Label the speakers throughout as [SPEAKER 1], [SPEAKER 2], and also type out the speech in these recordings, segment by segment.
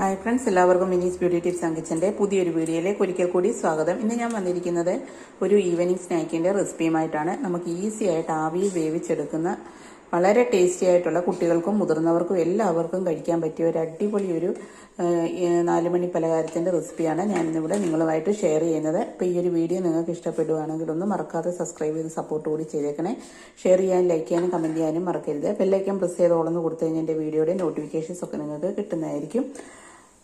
[SPEAKER 1] Hi friends എല്ലാവർക്കും മിനീസ് beauty tips അങ്കിച്ചന്റെ പുതിയൊരു വീഡിയോയിലേക്ക് ഒരിക്കൽ കൂടി സ്വാഗതം. ഇന്ന് ഞാൻ വന്നിരിക്കുന്നത് ഒരു ഈവനിങ് സ്നാക്കിന്റെ റെസിപ്പിയുമായിട്ടാണ് നമുക്ക് ഈസി ആയിട്ട് ആവിയിൽ വേവിച്ചെടുക്കുന്ന വളരെ ടേസ്റ്റി ആയിട്ടുള്ള കുട്ടികൾക്കും മുതിർന്നവർക്കും എല്ലാവർക്കും കഴിക്കാൻ പറ്റിയ ഒരു അടിപൊളി ഒരു നാലുമണി പലഹാരത്തിന്റെ റെസിപ്പിയാണ് ഞാൻ ഇന്നിവിടെ നിങ്ങളുമായിട്ട് ഷെയർ ചെയ്യുന്നത്. അപ്പോൾ ഈ ഒരു വീഡിയോ നിങ്ങൾക്ക് ഇഷ്ടപ്പെടുവാണെങ്കിൽ ഒന്ന് മറക്കാതെ സബ്സ്ക്രൈബ് ചെയ്ത് സപ്പോർട്ട് കൂടി ചെയ്തേക്കണേ. ഷെയർ ചെയ്യാനും ലൈക്ക് ചെയ്യാനും കമന്റ് ചെയ്യാനും മറക്കരുത്. ബെല്ലൈക്കൻ പ്രസ് ചെയ്ത് ഓളന്ന് കൊടുത്തു കഴിഞ്ഞാൽ എന്റെ വീഡിയോയുടെ നോട്ടിഫിക്കേഷൻസ് ഒക്കെ നിങ്ങൾക്ക് കിട്ടുന്നതായിരിക്കും.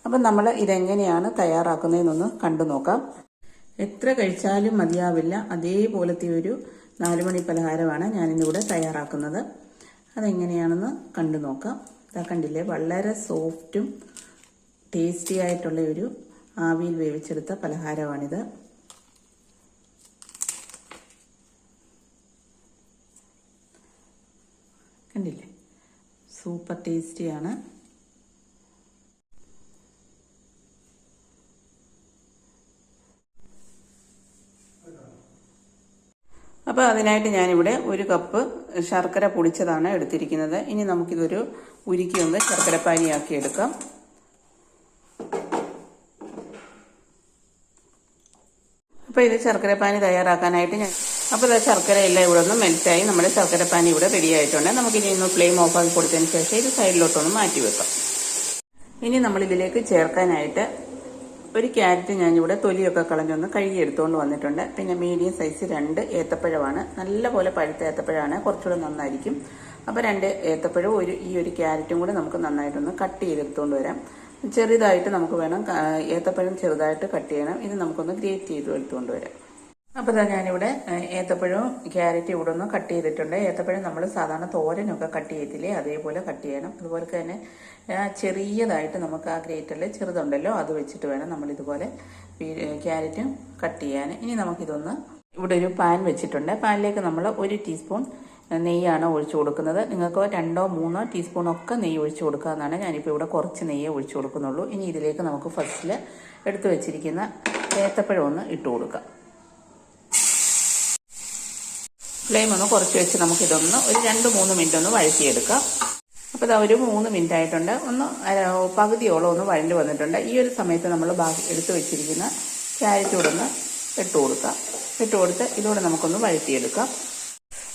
[SPEAKER 1] അപ്പം നമ്മൾ ഇതെങ്ങനെയാണ് തയ്യാറാക്കുന്നതെന്നൊന്ന് കണ്ടു നോക്കാം. എത്ര കഴിച്ചാലും മതിയാവില്ല. അതേപോലത്തെ ഒരു നാലുമണി പലഹാരമാണ് ഞാനിന്നിവിടെ തയ്യാറാക്കുന്നത്. അതെങ്ങനെയാണെന്ന് കണ്ടു നോക്കാം. ഇതാ കണ്ടില്ലേ? വളരെ സോഫ്റ്റും ടേസ്റ്റി ആയിട്ടുള്ള ഒരു ആവിയിൽ വേവിച്ചെടുത്ത പലഹാരമാണിത്. കണ്ടില്ലേ? സൂപ്പർ ടേസ്റ്റിയാണ്. അപ്പോൾ അതിനായിട്ട് ഞാനിവിടെ ഒരു കപ്പ് ശർക്കര പൊടിച്ചതാണ് എടുത്തിരിക്കുന്നത്. ഇനി നമുക്കിതൊരു ഉരുക്കി ഒന്ന് ശർക്കരപ്പാനിയാക്കി എടുക്കാം. അപ്പോൾ ഇത് ശർക്കരപ്പാനി തയ്യാറാക്കാനായിട്ട് ഞാൻ അപ്പോൾ ഇത് ശർക്കര എല്ലാം ഇവിടെ ഒന്ന് മെൽറ്റായി നമ്മുടെ ശർക്കരപ്പാനി ഇവിടെ റെഡിയായിട്ടുണ്ട് നമുക്കിനി ഒന്ന് ഫ്ലെയിം ഓഫ് ആക്കി കൊടുത്തതിന് ശേഷം ഇത് സൈഡിലോട്ടൊന്ന് മാറ്റി വെക്കാം. ഇനി നമ്മൾ ഇതിലേക്ക് ചേർക്കാനായിട്ട് ഒരു ക്യാരറ്റ് ഞാനിവിടെ തൊലിയൊക്കെ കളഞ്ഞൊന്ന് കഴുകി എടുത്തുകൊണ്ട് വന്നിട്ടുണ്ട്. പിന്നെ മീഡിയം സൈസ് രണ്ട് ഏത്തപ്പഴമാണ്. നല്ലപോലെ പഴുത്ത ഏത്തപ്പഴമാണ് കുറച്ചുകൂടെ നന്നായിരിക്കും. അപ്പോൾ രണ്ട് ഏത്തപ്പഴവും ഒരു ഈ ഒരു ക്യാരറ്റും കൂടെ നമുക്ക് നന്നായിട്ടൊന്ന് കട്ട് ചെയ്തെടുത്തുകൊണ്ട് വരാം. ചെറുതായിട്ട് നമുക്ക് വേണം ഏത്തപ്പഴം ചെറുതായിട്ട് കട്ട് ചെയ്യണം. ഇത് നമുക്കൊന്ന് ഗ്രേറ്റ് ചെയ്ത് എടുത്തുകൊണ്ട് വരാം. അപ്പോൾ ഇതാ ഞാനിവിടെ ഏത്തപ്പഴവും ക്യാരറ്റും ഇവിടെ ഒന്ന് കട്ട് ചെയ്തിട്ടുണ്ട്. ഏത്തപ്പഴം നമ്മൾ സാധാരണ തോരനൊക്കെ കട്ട് ചെയ്തില്ലേ അതേപോലെ കട്ട് ചെയ്യണം. അതുപോലെ തന്നെ ചെറിയതായിട്ട് നമുക്ക് ആ ഗ്രേറ്ററിൽ ചെറുതുണ്ടല്ലോ അത് വെച്ചിട്ട് വേണം നമ്മൾ ഇതുപോലെ ക്യാരറ്റും കട്ട് ചെയ്യാൻ. ഇനി നമുക്കിതൊന്ന് ഇവിടെ ഒരു പാൻ വെച്ചിട്ടുണ്ട്. പാനിലേക്ക് നമ്മൾ ഒരു ടീസ്പൂൺ നെയ്യാണ് ഒഴിച്ചു കൊടുക്കുന്നത്. നിങ്ങൾക്ക് രണ്ടോ മൂന്നോ ടീസ്പൂൺ ഒക്കെ നെയ്യ് ഒഴിച്ചു കൊടുക്കാമെന്നാണ് ഞാനിപ്പോൾ ഇവിടെ കുറച്ച് നെയ്യേ ഒഴിച്ചു കൊടുക്കുന്നുള്ളൂ. ഇനി ഇതിലേക്ക് നമുക്ക് ഫസ്റ്റിൽ എടുത്തു വെച്ചിരിക്കുന്ന ഏത്തപ്പഴം ഒന്ന് ഇട്ട് കൊടുക്കാം. ഫ്ലെയിം ഒന്ന് കുറച്ച് വെച്ച് നമുക്കിതൊന്ന് ഒരു രണ്ട് മൂന്ന് മിനിറ്റ് ഒന്ന് വഴറ്റിയെടുക്കാം. അപ്പോൾ ഇതാ ഒരു മൂന്ന് മിനിറ്റ് ആയിട്ടുണ്ട്. ഒന്ന് പകുതിയോളം ഒന്ന് വഴണ്ട് വന്നിട്ടുണ്ട്. ഈ ഒരു സമയത്ത് നമ്മൾ ബാക്കി എടുത്തു വെച്ചിരിക്കുന്ന ക്യാരറ്റ് ഒന്ന് ഇട്ട് കൊടുക്കാം. ഇട്ട് കൊടുത്ത് ഇതുകൂടെ നമുക്കൊന്ന് വഴറ്റിയെടുക്കാം.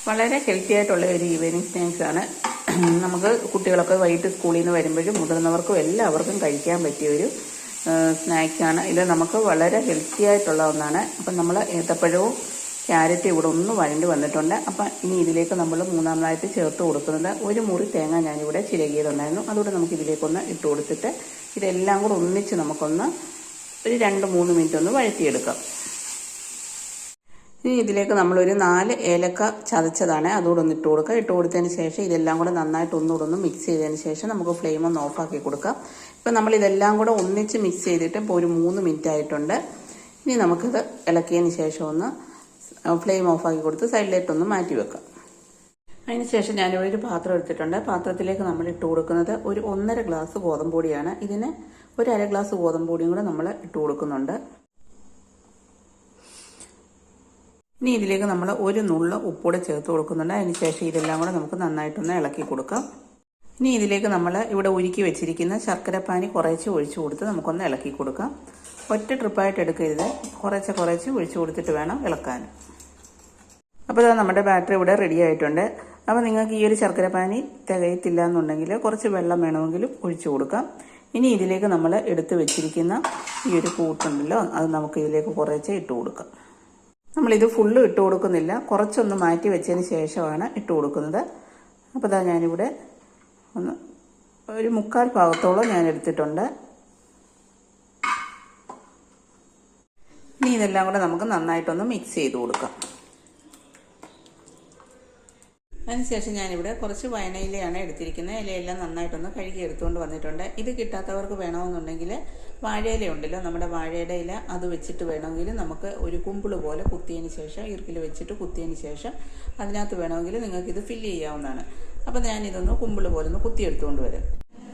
[SPEAKER 1] വളരെ ഹെൽത്തി ആയിട്ടുള്ള ഒരു ഈവനിങ് സ്നാക്സ് ആണ്. നമുക്ക് കുട്ടികളൊക്കെ വൈകിട്ട് സ്കൂളിൽ നിന്ന് വരുമ്പോഴും മുതിർന്നവർക്കും എല്ലാവർക്കും കഴിക്കാൻ പറ്റിയ ഒരു സ്നാക്സ് ആണ്. ഇത് നമുക്ക് വളരെ ഹെൽത്തി ആയിട്ടുള്ള ഒന്നാണ്. അപ്പം നമ്മൾ ഏത്തപ്പഴവും ക്യാരറ്റ് ഇവിടെ ഒന്ന് വഴണ്ടി വന്നിട്ടുണ്ട്. അപ്പം ഇനി ഇതിലേക്ക് നമ്മൾ മൂന്നാമതായിട്ട് ചേർത്ത് കൊടുക്കുന്നത് ഒരു മുറി തേങ്ങ ഞാനിവിടെ ചിരകിയതുണ്ടായിരുന്നു. അതുകൂടെ നമുക്ക് ഇതിലേക്കൊന്ന് ഇട്ട് കൊടുത്തിട്ട് ഇതെല്ലാം കൂടെ ഒന്നിച്ച് നമുക്കൊന്ന് ഒരു രണ്ട് മൂന്ന് മിനിറ്റ് ഒന്ന് വഴറ്റിയെടുക്കാം. ഇനി ഇതിലേക്ക് നമ്മളൊരു നാല് ഏലക്ക ചതച്ചതാണ്. അതുകൂടെ ഒന്ന് ഇട്ട് കൊടുക്കുക ഇട്ട് കൊടുത്തതിന് ശേഷം ഇതെല്ലാം കൂടെ നന്നായിട്ട് ഒന്നുകൂടെ ഒന്ന് മിക്സ് ചെയ്തതിന് ശേഷം നമുക്ക് ഫ്ലെയിം ഒന്ന് ഓഫാക്കി കൊടുക്കാം. ഇപ്പം നമ്മൾ ഇതെല്ലാം കൂടെ ഒന്നിച്ച് മിക്സ് ചെയ്തിട്ട് ഇപ്പോൾ ഒരു മൂന്ന് മിനിറ്റ് ആയിട്ടുണ്ട്. ഇനി നമുക്കിത് ഇളക്കിയതിന് ശേഷം ഒന്ന് ഫ്ലെയിം ഓഫാക്കി കൊടുത്ത് സൈഡിലേക്കൊന്ന് മാറ്റി വെക്കാം. അതിന് ശേഷം ഞാനിവിടെ ഒരു പാത്രം എടുത്തിട്ടുണ്ട്. പാത്രത്തിലേക്ക് നമ്മൾ ഇട്ട് കൊടുക്കുന്നത് ഒരു ഒന്നര ഗ്ലാസ് ഗോതമ്പ് പൊടിയാണ് ഇതിന് ഒരു അര ഗ്ലാസ് ഗോതമ്പ് പൊടിയും കൂടെ നമ്മൾ ഇട്ട് കൊടുക്കുന്നുണ്ട്. ഇനി ഇതിലേക്ക് നമ്മൾ ഒരു നുള്ള ഉപ്പൂടെ ചേർത്ത് കൊടുക്കുന്നുണ്ട്. അതിന് ശേഷം ഇതെല്ലാം കൂടെ നമുക്ക് നന്നായിട്ടൊന്ന് ഇളക്കി കൊടുക്കാം. ഇനി ഇതിലേക്ക് നമ്മൾ ഇവിടെ ഉരുക്കി വെച്ചിരിക്കുന്ന ശർക്കരപ്പാനി കുറേശ്ശെ ഒഴിച്ചു കൊടുത്ത് നമുക്കൊന്ന് ഇളക്കി കൊടുക്കാം. ഒറ്റ ട്രിപ്പായിട്ട് എടുക്കരുത്. കുറച്ച് കുറച്ച് ഒഴിച്ചു കൊടുത്തിട്ട് വേണം ഇളക്കാൻ. അപ്പോൾ ഇതാ നമ്മുടെ ബാറ്ററി ഇവിടെ റെഡി ആയിട്ടുണ്ട്. അപ്പോൾ നിങ്ങൾക്ക് ഈ ഒരു ശർക്കര പാനി തികയത്തില്ല എന്നുണ്ടെങ്കിൽ കുറച്ച് വെള്ളം വേണമെങ്കിലും ഒഴിച്ചു കൊടുക്കാം. ഇനി ഇതിലേക്ക് നമ്മൾ എടുത്തു വെച്ചിരിക്കുന്ന ഈ ഒരു കൂട്ടുണ്ടല്ലോ അത് നമുക്ക് ഇതിലേക്ക് കുറച്ച് ഇട്ട് കൊടുക്കാം. നമ്മളിത് ഫുള്ള് ഇട്ട് കൊടുക്കുന്നില്ല. കുറച്ചൊന്ന് മാറ്റി വെച്ചതിന് ശേഷമാണ് ഇട്ട് കൊടുക്കുന്നത്. അപ്പോൾ ഇതാ ഞാനിവിടെ ഒന്ന് ഒരു മുക്കാൽ ഭാഗത്തോളം ഞാൻ എടുത്തിട്ടുണ്ട്. ഇതെല്ലാം കൂടെ നമുക്ക് നന്നായിട്ടൊന്ന് മിക്സ് ചെയ്ത് കൊടുക്കാം. അതിനുശേഷം ഞാനിവിടെ കുറച്ച് വയനയിലയാണ് എടുത്തിരിക്കുന്നത്. ഇലയെല്ലാം നന്നായിട്ടൊന്ന് കഴുകി എടുത്തുകൊണ്ട് വന്നിട്ടുണ്ട്. ഇത് കിട്ടാത്തവർക്ക് വേണമെന്നുണ്ടെങ്കിൽ വാഴയില ഉണ്ടല്ലോ നമ്മുടെ വാഴയുടെ ഇല അത് വെച്ചിട്ട് വേണമെങ്കിൽ നമുക്ക് ഒരു കുമ്പിൾ പോലെ കുത്തിയതിന് ശേഷം ഇറുക്കിൽ വെച്ചിട്ട് കുത്തിയതിന് ശേഷം അതിനകത്ത് വേണമെങ്കിൽ നിങ്ങൾക്കിത് ഫില്ല് ചെയ്യാവുന്നതാണ്. അപ്പോൾ ഞാനിതൊന്ന് കുമ്പിൾ പോലെ ഒന്ന് കുത്തിയെടുത്തുകൊണ്ട് വരാം.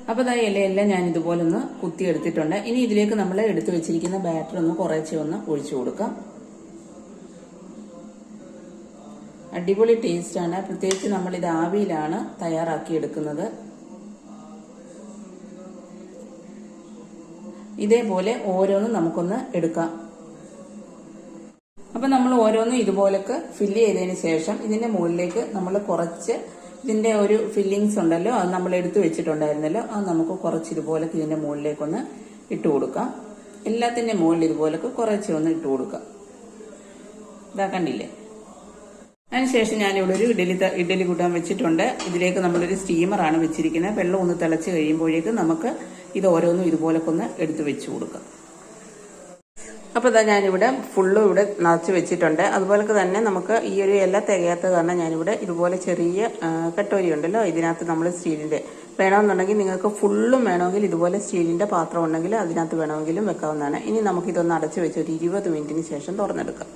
[SPEAKER 1] അപ്പോൾ ഇതാ ഇലയെല്ലാം ഞാൻ ഇതുപോലെ ഒന്ന് കുത്തി കുത്തിയെടുത്തിട്ടുണ്ട്. ഇനി ഇതിലേക്ക് നമ്മൾ എടുത്തു വെച്ചിരിക്കുന്ന ബാറ്റർ ഒന്ന് കുറേശ്ശെ ഒന്ന് ഒഴിച്ചു കൊടുക്കാം. അടിപൊളി ടേസ്റ്റാണ് പ്രത്യേകിച്ച് നമ്മൾ ഇത് ആവിയിലാണ് തയ്യാറാക്കി എടുക്കുന്നത് ഇതേപോലെ ഓരോന്നും നമുക്കൊന്ന് എടുക്കാം. അപ്പൊ നമ്മൾ ഓരോന്നും ഇതുപോലൊക്കെ ഫില്ല് ചെയ്തതിന് ശേഷം ഇതിന്റെ മുകളിലേക്ക് നമ്മൾ കുറച്ച് ഇതിന്റെ ഒരു ഫില്ലിങ്സ് ഉണ്ടല്ലോ അത് നമ്മൾ എടുത്തു വെച്ചിട്ടുണ്ടായിരുന്നല്ലോ അത് നമുക്ക് കുറച്ച് ഇതുപോലെ ഇതിന്റെ മുകളിലേക്കൊന്ന് ഇട്ട് കൊടുക്കാം. എല്ലാത്തിന്റെ മുകളിൽ ഇതുപോലൊക്കെ കുറച്ച് ഒന്ന് ഇട്ട് കൊടുക്കാം. ഇതാ കണ്ടില്ലേ? അതിനുശേഷം ഞാനിവിടെ ഒരു ഇഡലി ഇഡലി കൂട്ടാൻ വെച്ചിട്ടുണ്ട്. ഇതിലേക്ക് നമ്മളൊരു സ്റ്റീമറാണ് വെച്ചിരിക്കുന്നത്. വെള്ളം ഒന്ന് തിളച്ച് കഴിയുമ്പോഴേക്കും നമുക്ക് ഇത് ഓരോന്നും ഇതുപോലൊക്കെ ഒന്ന് എടുത്ത് വെച്ച് കൊടുക്കാം. അപ്പോൾ ഇതാ ഞാനിവിടെ ഫുള്ളും ഇവിടെ നിറച്ച് വെച്ചിട്ടുണ്ട്. അതുപോലെ തന്നെ നമുക്ക് ഈ ഒരു ഇല തികയാത്തത് കാരണം ഞാനിവിടെ ഇതുപോലെ ചെറിയ കട്ടോരി ഉണ്ടല്ലോ. ഇതിനകത്ത് നമ്മൾ സ്റ്റീലിന്റെ വേണമെന്നുണ്ടെങ്കിൽ നിങ്ങൾക്ക് ഫുള്ളും വേണമെങ്കിൽ ഇതുപോലെ സ്റ്റീലിന്റെ പാത്രം ഉണ്ടെങ്കിൽ അതിനകത്ത് വേണമെങ്കിലും വെക്കാവുന്നതാണ്. ഇനി നമുക്കിതൊന്ന് അടച്ചു വെച്ച് ഒരു ഇരുപത് മിനിറ്റിന് ശേഷം തുറന്നെടുക്കാം.